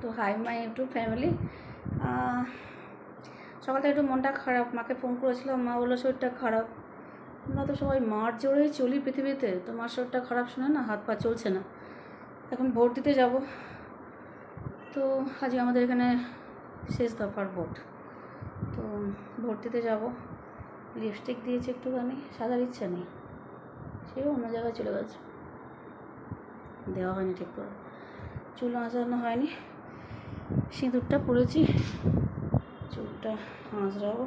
তো hi my YouTube family সকাল থেকে একটু মনটা খারাপ, মাকে ফোন করেছিলাম, মা বলল শরীরটা খারাপ। আমরা তো সবাই মার জোরেই চলি পৃথিবীতে, তো মার শরীরটা খারাপ শুনে না হাত পা চলছে না। এখন ভোট দিতে যাব। তো আজকে আমাদের এখানে শেষ দফার ভোট। তো ভোট দিতে যাব। লিপস্টিক দিয়েছি একটুখানি সাদার ইচ্ছা নেই। সেও অন্য জায়গায় চলে গেছে। দেওয়া হয়নি ঠিক করে। চুল আঁচড়ানো হয়নি। সিঁদুরটা পরেছি। চুলটা আঁচড়াবো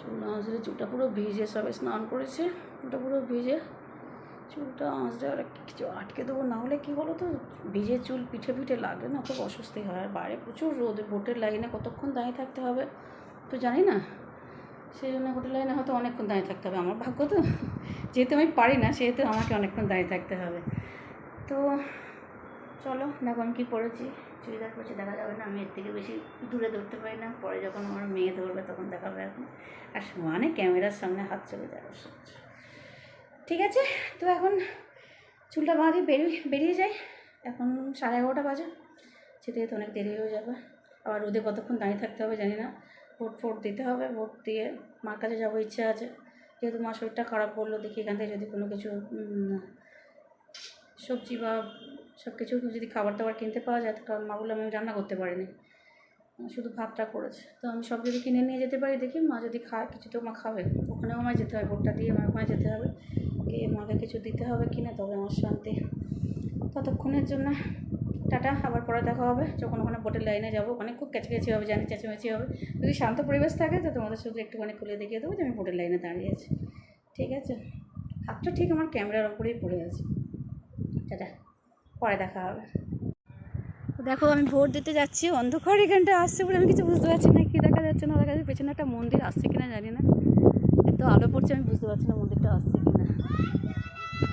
চুল আঁচড়ে চুলটা পুরো ভিজে সবে স্নান করেছে, চুলটা পুরো ভিজে। চুলটা আঁচড়ে আর কিছু আটকে দেবো না হলে কী বলো তো ভিজে চুল পিঠে পিঠে লাগলে না খুব অস্বস্তি হয়। আর বাইরে প্রচুর রোদ, ভোটের লাইনে কতক্ষণ দাঁড়িয়ে থাকতে হবে তো জানি না। সেই জন্য হোটেল লাইনে হয়তো অনেকক্ষণ দাঁড়িয়ে থাকতে হবে। আমার ভাগ্য তো যেহেতু আমি পারি না, সেহেতু আমাকে অনেকক্ষণ দাঁড়িয়ে থাকতে হবে। তো চলো, দেখো আমি কী পড়েছি চুড়িদার পরেছি, দেখা যাবে না, আমি এর থেকে বেশি দূরে ধরতে পারি না। পরে যখন আমার মেয়ে ধরবে, তখন দেখাবে এখন। আর মানে ক্যামেরার সামনে হাত চলে যায় অসহ্য। ঠিক আছে, তো এখন চুলটা বাঁধি বেরিয়ে বেরিয়ে যাই। এখন সাড়ে এগারোটা বাজে, যেতে যেতে অনেক দেরি হয়ে যাবে। আবার রোদে কতক্ষণ দাঁড়িয়ে থাকতে হবে জানি না। ভোট ফোট দিতে হবে, ভোট দিয়ে মার কাছে যাব ইচ্ছে আছে। যেহেতু মা শরীরটা খারাপ করল দেখি এখান থেকে যদি কোনো কিছু সবজি বা সব কিছু যদি খাবার দাবার কিনতে পাওয়া যায় কারণ মা বলল আমি রান্না করতে পারিনি। শুধু ভাতটা করেছে। তো আমি সব যদি কিনে নিয়ে যেতে পারি, দেখি মা যদি খায়, কিছু তো মা খাবে। ওখানেও আমায় যেতে হবে ভোটটা দিয়ে আমার ওখানে যেতে হবে। গিয়ে মাকে কিছু দিতে হবে কিনে তবে আমার শান্তি। ততক্ষণের জন্য টাটা, আবার পরে দেখা হবে। যখন ওখানে বোটের লাইনে যাব, ওখানে খুব ক্যাচাক্যাচি হবে, জানি চেঁচামেচি হবে। যদি শান্ত পরিবেশ থাকে, তো তোমাদের শুধু একটুখানি খুলে দেখিয়ে দেবো যে আমি বোটের লাইনে দাঁড়িয়ে আছি। ঠিক আছে? হাতটা ঠিক আমার ক্যামেরার ওপরেই পড়ে আছে। টাটা। পরে দেখা হবে। দেখো আমি ভোট দিতে যাচ্ছি। অন্ধকার এখানটা আসছে বলে আমি কিছু বুঝতে পারছি না। কি দেখা যাচ্ছে না দেখা যাচ্ছে পেছনে একটা মন্দির আসছে কিনা জানি না। এত আলো পড়ছে আমি বুঝতে পারছি না মন্দিরটা আসছে কিনা।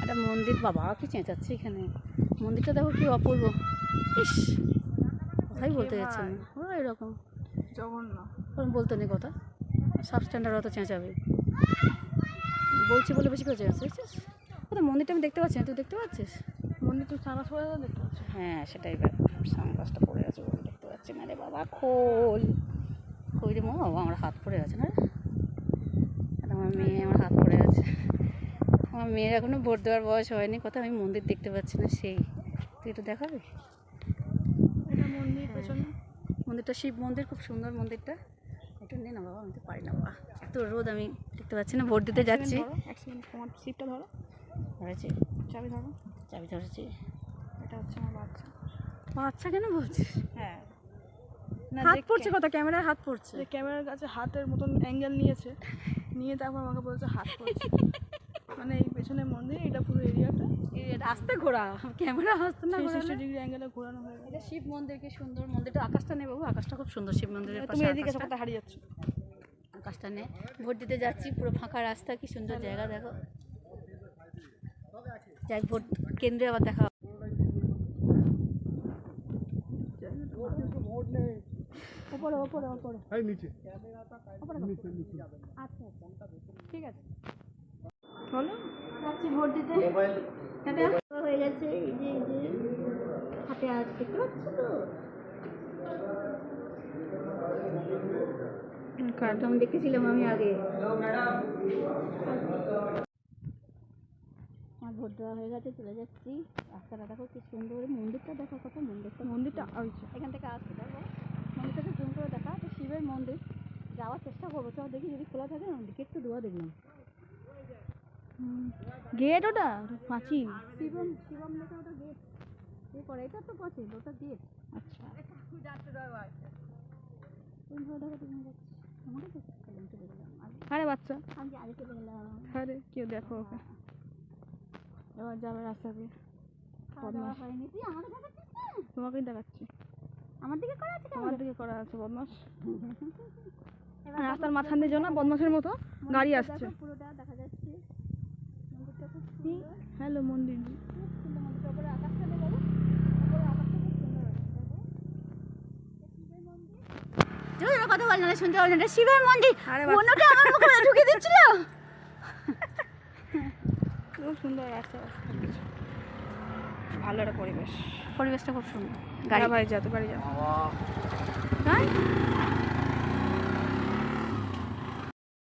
একটা মন্দির বাবা কি চেঁচাচ্ছে এখানে। মন্দিরটা দেখো কি অপূর্ব। ইস কথাই বলতে যাচ্ছে আমি ও এরকম। জঘন্য। ওরকম বলতে নেই কথা। সাব স্ট্যান্ডার্ড অত চেঁচাবে। বলছি বলে বেশি করে চেঁচাচ্ছিস মন্দিরটা আমি দেখতে পাচ্ছি না তুই দেখতে পাচ্ছিস? হ্যাঁ সেটাই সানগ্লাসটা পড়ে আছে বলে দেখতে পাচ্ছি না। রে বাবা খোল। কই রে বাবা আমার হাত পড়ে আছে না? আমার মেয়ে আমার হাত পড়ে আছে। আমার মেয়ের এখনও ভোট দেওয়ার বয়স হয়নি কোথাও আমি মন্দির দেখতে পাচ্ছি না সেই। তুই একটু দেখাবি? এটা মন্দির পেছনে। মন্দিরটা শিব মন্দির খুব সুন্দর মন্দিরটা। একটু নে না বাবা আমি তো পারি না। বাবা এত রোদ আমি দেখতে পাচ্ছি না ভোট দিতে যাচ্ছি। এক সেকেন্ড তোমার সিটটা ধরো। ধরেছি। চাবি ধরো। চাবি ধরেছি। এটা হচ্ছে আমার বাচ্চা। আচ্ছা কেন বলছিস? হ্যাঁ। হাত পড়ছে কথা ক্যামেরায় হাত পড়ছে। যে ক্যামেরার কাছে হাতের মতন অ্যাঙ্গেল নিয়েছে নিয়ে তারপর আমাকে বলছে হাত পড়ছে। মানে এই পেছনে মন্দির এটা পুরো এরিয়াটা রাস্তা ঘোরা। ক্যামেরা আসতে না সিক্সটি ডিগ্রি অ্যাঙ্গেলে ঘোরানো হয়ে গেছে এটা শিব মন্দির কি সুন্দর মন্দিরটা। আকাশটা নেই বাবু আকাশটা খুব সুন্দর শিব মন্দিরের তুমি এদিকে হারিয়ে যাচ্ছ? আকাশটা নে। ভোট দিতে যাচ্ছি পুরো ফাঁকা রাস্তা কি সুন্দর জায়গা দেখো। যাই ভোট কেন্দ্রে আবার দেখা আচ্ছা আচ্ছা। ঠিক আছে। ভোট দিতে। হয়ে গেছে এই যে এই যে। হাতে আজ দেখতে পাচ্ছ তো? দেখেছিলাম আমি আগে। ভোট দেওয়া হয়ে গেছে চলে যাচ্ছি। রাস্তাটা দেখো কি সুন্দর মন্দিরটা দেখো কত মন্দিরটা। মন্দিরটা এখান থেকে আসছে দেখো। মন্দিরটাকে জুম করে দেখা তো শিবের মন্দির। যাওয়ার চেষ্টা করব চল দেখি যদি খোলা থাকে না গেট তো দেওয়া দেখলাম। গেট ওটা? পাঁচিল। শিবম শিবম লেখা ওটা গেট। এ করে এটা তো পাঁচিল ওটা গেট। আচ্ছা। আরে বাচ্চা আমি আগে চলে গেলাম। আরে কেউ দেখো ওকে। এবার যাবে রাস্তা দিয়ে? তোমাকেই দেখাচ্ছি। আমার দিকে করা আছে তোমার দিকে করা আছে বদমাস রাস্তার মাঝখান দিয়ে না বদমাসের মতো গাড়ি আসছে। পুরোটা দেখা যাচ্ছে। হ্যালো মন্দির। কথা বল না শুনতে পারছি না শিবের মন্দির। আরে অন্যটা আমার মুখে ঢুকে দিচ্ছিল? খুব সুন্দর আশেপাশে ভালো একটা পরিবেশ। পরিবেশটা খুব সুন্দর। গাড়ি বাড়ি যাও তো বাড়ি যাও। হ্যাঁ?